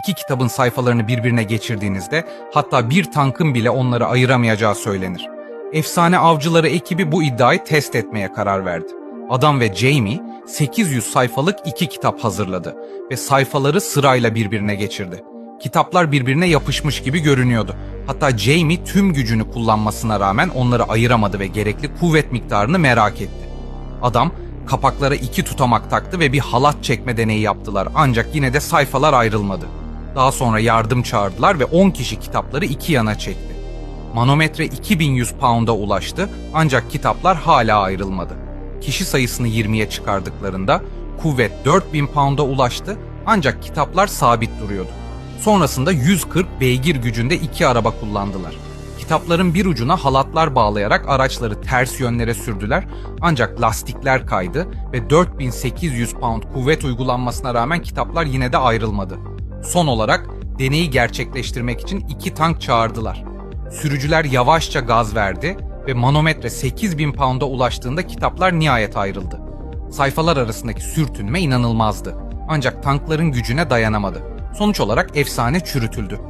iki kitabın sayfalarını birbirine geçirdiğinizde hatta bir tankın bile onları ayıramayacağı söylenir. Efsane avcıları ekibi bu iddiayı test etmeye karar verdi. Adam ve Jamie 800 sayfalık iki kitap hazırladı ve sayfaları sırayla birbirine geçirdi. Kitaplar birbirine yapışmış gibi görünüyordu. Hatta Jamie tüm gücünü kullanmasına rağmen onları ayıramadı ve gerekli kuvvet miktarını merak etti. Adam kapaklara iki tutamak taktı ve bir halat çekme deneyi yaptılar ancak yine de sayfalar ayrılmadı. Daha sonra yardım çağırdılar ve 10 kişi kitapları iki yana çekti. Manometre 2100 pound'a ulaştı ancak kitaplar hala ayrılmadı. Kişi sayısını 20'ye çıkardıklarında kuvvet 4000 pound'a ulaştı ancak kitaplar sabit duruyordu. Sonrasında 140 beygir gücünde iki araba kullandılar. Kitapların bir ucuna halatlar bağlayarak araçları ters yönlere sürdüler ancak lastikler kaydı ve 4800 pound kuvvet uygulanmasına rağmen kitaplar yine de ayrılmadı. Son olarak deneyi gerçekleştirmek için iki tank çağırdılar. Sürücüler yavaşça gaz verdi ve manometre 8000 pound'a ulaştığında kitaplar nihayet ayrıldı. Sayfalar arasındaki sürtünme inanılmazdı. Ancak tankların gücüne dayanamadı. Sonuç olarak efsane çürütüldü.